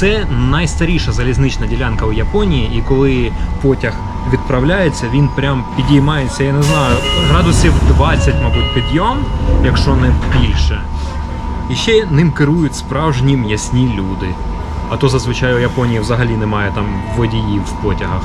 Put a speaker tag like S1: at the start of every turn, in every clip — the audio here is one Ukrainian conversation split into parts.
S1: Це найстаріша залізнична ділянка у Японії, і коли потяг відправляється, він прям підіймається, я не знаю, градусів 20, мабуть, підйом, якщо не більше. І ще ним керують справжні м'ясні люди. А то зазвичай у Японії взагалі немає там водіїв в потягах.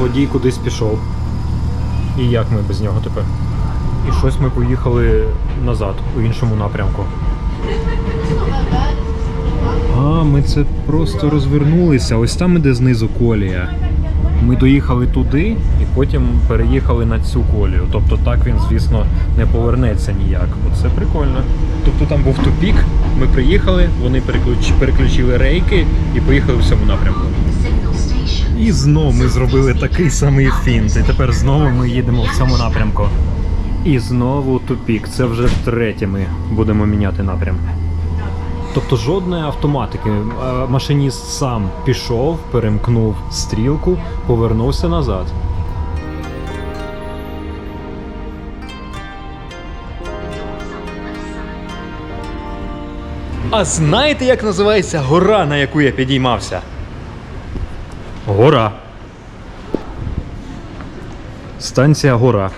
S1: Водій кудись пішов. І як ми без нього тепер? І щось ми поїхали назад, у іншому напрямку. А, ми це просто розвернулися. Ось там іде знизу колія. Ми доїхали туди і потім переїхали на цю колію. Тобто так він, звісно, не повернеться ніяк. Оце прикольно. Тобто там був тупік, ми приїхали, вони переключили рейки і поїхали в цьому напрямку. І знову ми зробили такий самий фінт. І тепер знову ми їдемо в цьому напрямку. І знову тупік. Це вже втретє ми будемо міняти напрям. Тобто жодної автоматики. Машиніст сам пішов, перемкнув стрілку, повернувся назад. А знаєте, як називається гора, на яку я підіймався? Гора. Станція Гора.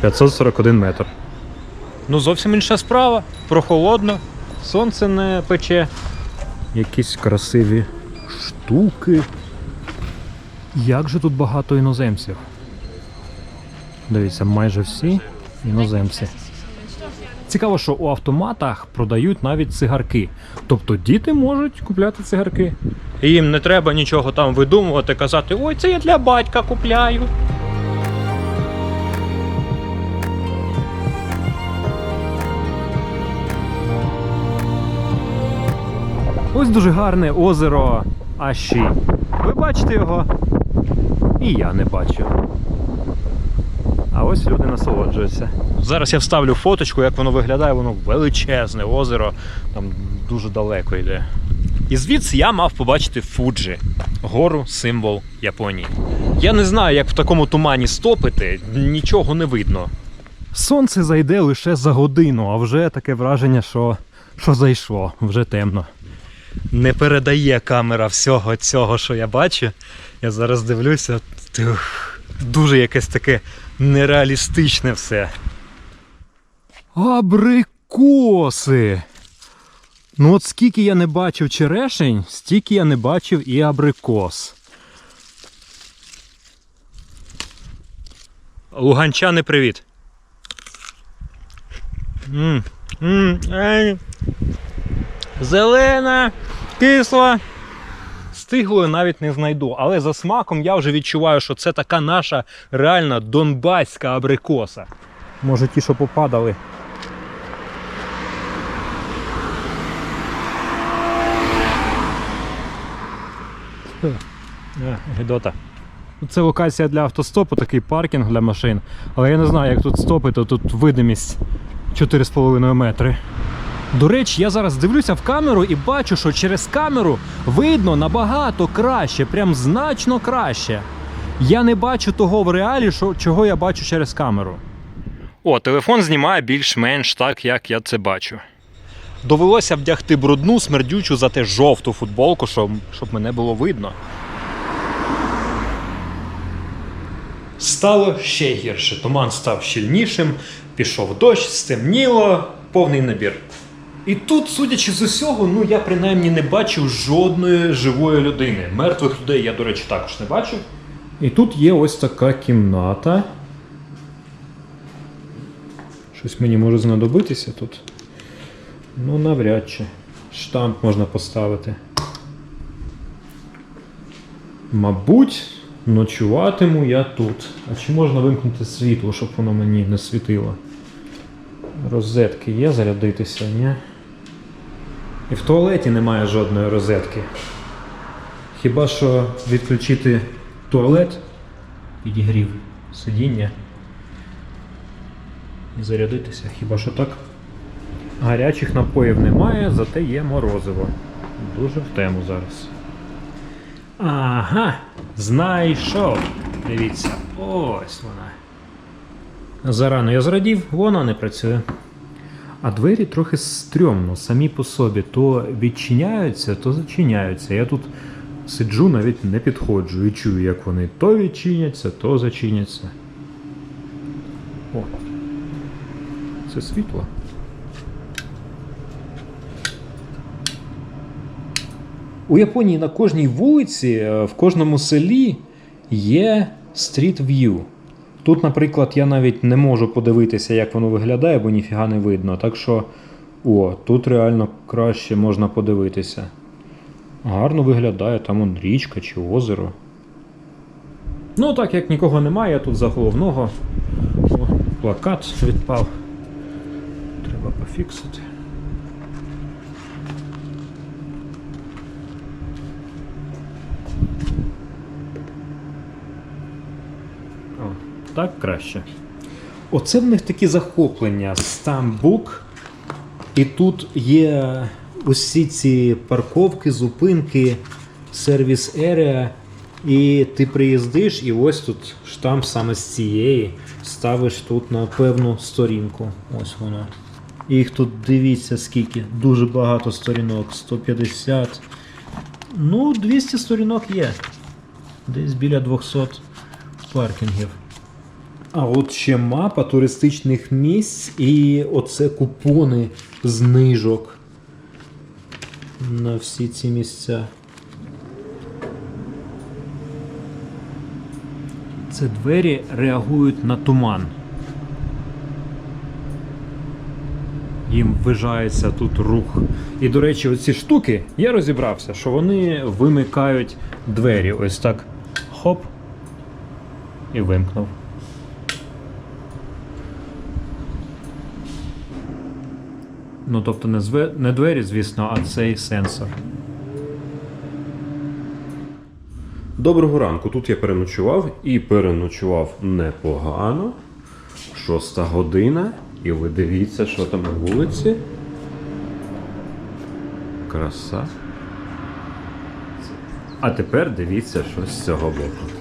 S1: 541 метр. Ну, зовсім інша справа. Прохолодно, сонце не пече. Якісь красиві штуки. Як же тут багато іноземців? Дивіться, майже всі іноземці. Цікаво, що у автоматах продають навіть цигарки. Тобто діти можуть купляти цигарки. І їм не треба нічого там видумувати, казати, ой, це я для батька купляю. Ось дуже гарне озеро Аші. Ви бачите його? І я не бачу. А ось люди насолоджуються. Зараз я вставлю фоточку, як воно виглядає, воно величезне озеро, там дуже далеко йде. І звідси я мав побачити Фуджі, гору символ Японії. Я не знаю, як в такому тумані стопити, нічого не видно. Сонце зайде лише за годину, а вже таке враження, що, що зайшло, вже темно. Не передає камера всього цього, що я бачу. Я зараз дивлюся. Тух, дуже якесь таке нереалістичне все. Абрикоси! Ну от скільки я не бачив черешень, стільки я не бачив і абрикос. Луганчани, привіт. м м ей. Зелена, кисла. Стиглою навіть не знайду, але за смаком я вже відчуваю, що це така наша реальна донбаська абрикоса. Може ті, що попадали. Е, Гедота. Це локація для автостопу, такий паркінг для машин. Але я не знаю, як тут стопити, тут видимість 4,5 метри. До речі, я зараз дивлюся в камеру і бачу, що через камеру видно набагато краще, прям значно краще. Я не бачу того в реалі, що, чого я бачу через камеру. О, телефон знімає більш-менш так, як я це бачу. Довелося вдягти брудну, смердючу, зате жовту футболку, щоб, щоб мене було видно. Стало ще гірше. Туман став щільнішим, пішов дощ, стемніло, повний набір. І тут, судячи з усього, ну я принаймні не бачив жодної живої людини. Мертвих людей я, до речі, також не бачив. І тут є ось така кімната. Щось мені може знадобитися тут. Ну, навряд чи. Штамп можна поставити. Мабуть, ночуватиму я тут. А чи можна вимкнути світло, щоб воно мені не світило? Розетки є зарядитися, ні? І в туалеті немає жодної розетки. Хіба що відключити туалет, підігрів сидіння і зарядитися, хіба що так? Гарячих напоїв немає, зате є морозиво. Дуже в тему зараз. Ага, знайшов. Дивіться, ось вона. Зарано я зрадів, вона не працює. А двері трохи стрьомно, самі по собі. То відчиняються, то зачиняються. Я тут сиджу, навіть не підходжу і чую, як вони то відчиняться, то зачиняться. О, це світло. У Японії на кожній вулиці, е, в кожному селі є View. Тут, наприклад, я навіть не можу подивитися, як воно виглядає, бо ніфіга не видно. Так що, о, тут реально краще можна подивитися. Гарно виглядає, там он річка чи озеро. Ну, так як нікого немає, тут за головного. О, плакат відпав. Треба пофіксити. О, так краще. Оце в них такі захоплення. Стамбук. І тут є усі ці парковки, зупинки, сервіс ерія. І ти приїздиш, і ось тут штамп саме з цієї. Ставиш тут на певну сторінку. Ось воно. І їх тут дивіться скільки. Дуже багато сторінок. 150. Ну, 200 сторінок є. Десь біля 200 паркінгів. А от ще мапа туристичних місць і оце купони знижок на всі ці місця. Це двері реагують на туман. Їм ввижається тут рух. І, до речі, оці штуки, я розібрався, що вони вимикають двері. Ось так. Хоп. І вимкнув. Ну, тобто не, зве... не двері, звісно, а цей сенсор.
S2: Доброго ранку. Тут я переночував і переночував непогано. Шоста година. І ви дивіться, що там на вулиці. Краса.
S1: А тепер дивіться, що з цього боку.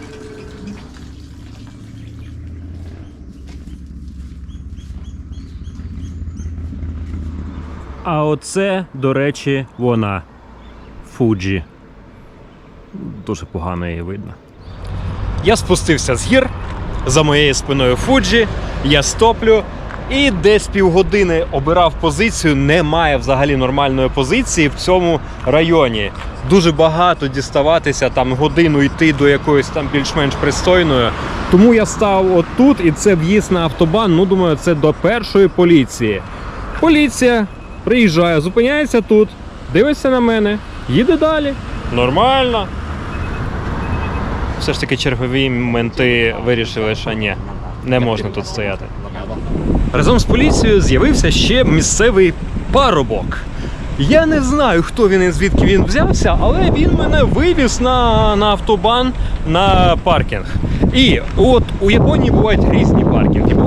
S1: А оце, до речі, вона. Фуджі. Дуже погано її видно. Я спустився з гір за моєю спиною Фуджі, я стоплю. І десь півгодини обирав позицію. Немає взагалі нормальної позиції в цьому районі. Дуже багато діставатися, там годину йти до якоїсь там більш-менш пристойної. Тому я став отут, і це в'їзд на автобан. Ну, думаю, це до першої поліції. Поліція приїжджає, зупиняється тут, дивиться на мене, їде далі. Нормально. Все ж таки чергові менти вирішили, що ні, не можна тут стояти. Разом з поліцією з'явився ще місцевий парубок. Я не знаю, хто він і звідки він взявся, але він мене вивіз на, на автобан на паркінг. І от у Японії бувають різні паркінги.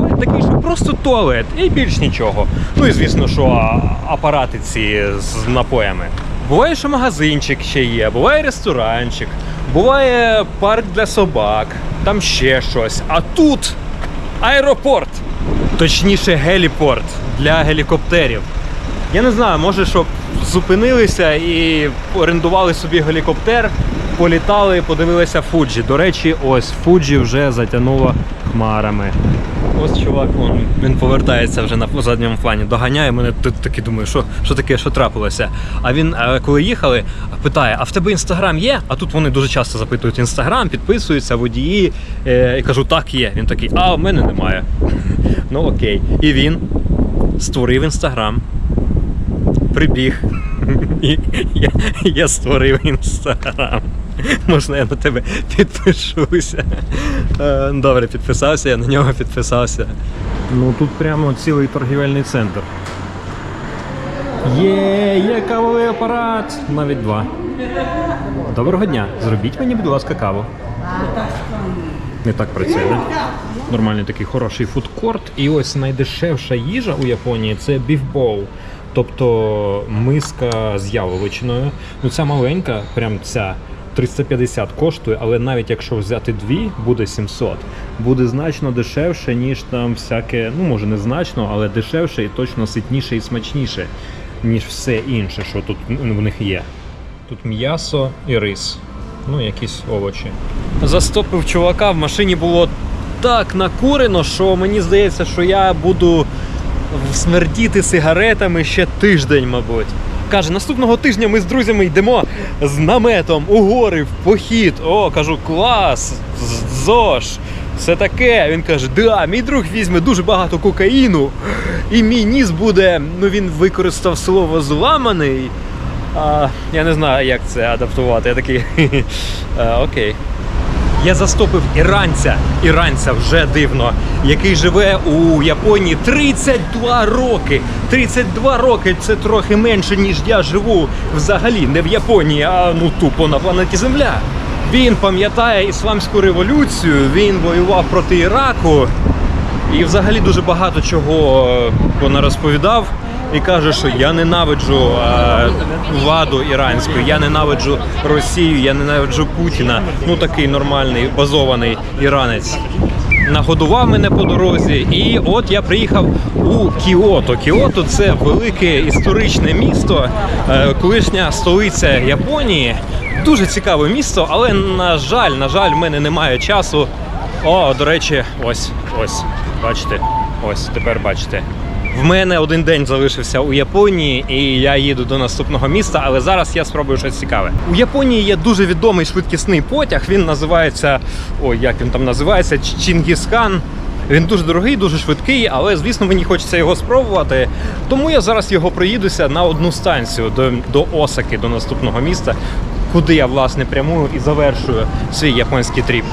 S1: Просто туалет і більш нічого. Ну і звісно, що апарати ці з напоями. Буває, що магазинчик ще є, буває ресторанчик, буває парк для собак, там ще щось. А тут аеропорт. Точніше, геліпорт для гелікоптерів. Я не знаю, може, щоб зупинилися і орендували собі гелікоптер, політали, подивилися Фуджі. До речі, ось Фуджі вже затягнуло хмарами. Ось чувак, вон, він повертається вже на задньому плані, доганяє мене. Тут таки думаю, що, що таке, що трапилося. А він, е, коли їхали, питає: а в тебе інстаграм є? А тут вони дуже часто запитують інстаграм, підписуються водії. Е, і кажу, так є. Він такий, а в мене немає. Ну окей. І він створив інстаграм. Прибіг. Я створив інстаграм. Можна я на тебе підпишуся. Е, Добре, підписався, я на нього підписався. Ну тут прямо цілий торгівельний центр. Є, є кавовий апарат. Навіть два. Доброго дня. Зробіть мені, будь ласка, каву. Не так працює, да? Нормальний такий хороший фудкорт. І ось найдешевша їжа у Японії це біфбоул. Тобто миска з яловичиною. Ну ця маленька, прям ця 350 коштує, але навіть якщо взяти дві, буде 700. Буде значно дешевше, ніж там всяке, ну може не значно, але дешевше і точно ситніше і смачніше, ніж все інше, що тут в них є. Тут м'ясо і рис. Ну, якісь овочі. Застопив чувака, в машині було так накурено, що мені здається, що я буду смердіти сигаретами ще тиждень, мабуть. Каже, наступного тижня ми з друзями йдемо з наметом у гори в похід. О, кажу, клас! Зош! Все таке. Він каже: да, мій друг візьме дуже багато кокаїну, і мій ніс буде. Ну він використав слово зламаний. А, я не знаю, як це адаптувати. Я такий. а, окей. Я застопив іранця, іранця вже дивно, який живе у Японії 32 роки. 32 роки це трохи менше, ніж я живу взагалі не в Японії, а ну тупо на планеті Земля. Він пам'ятає ісламську революцію, він воював проти Іраку і взагалі дуже багато чого вона розповідав. І каже, що я ненавиджу е, владу іранську, я ненавиджу Росію, я ненавиджу Путіна. Ну такий нормальний базований іранець. Нагодував мене по дорозі, і от я приїхав у Кіото. Кіото це велике історичне місто, е, колишня столиця Японії. Дуже цікаве місто, але на жаль, на жаль, в мене немає часу. О, до речі, ось, ось, бачите, ось тепер бачите. В мене один день залишився у Японії, і я їду до наступного міста, але зараз я спробую щось цікаве. У Японії є дуже відомий швидкісний потяг. Він називається. Ой, як він там називається? Ч- Чингісхан. Він дуже дорогий, дуже швидкий, але звісно мені хочеться його спробувати. Тому я зараз його проїдуся на одну станцію до, до Осаки, до наступного міста, куди я власне прямую і завершую свій японський тріп.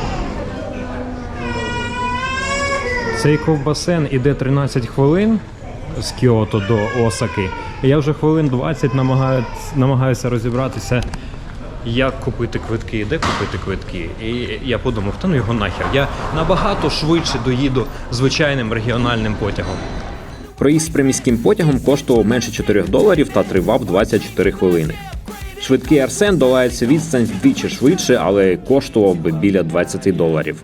S1: Цей ковбасен іде 13 хвилин з Кіото до Осаки. Я вже хвилин 20 намагаю, намагаюся розібратися, як купити квитки, де купити квитки. І я подумав, та ну його нахер. Я набагато швидше доїду звичайним регіональним потягом.
S3: Проїзд з приміським потягом коштував менше 4 доларів та тривав 24 хвилини. Швидкий Арсен долає цю відстань вдвічі швидше, але коштував би біля 20 доларів.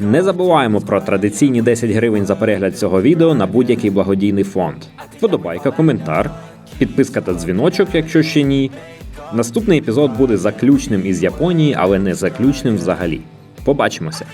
S3: Не забуваємо про традиційні 10 гривень за перегляд цього відео на будь-який благодійний фонд. Вподобайка, коментар, підписка та дзвіночок, якщо ще ні. Наступний епізод буде заключним із Японії, але не заключним взагалі. Побачимося!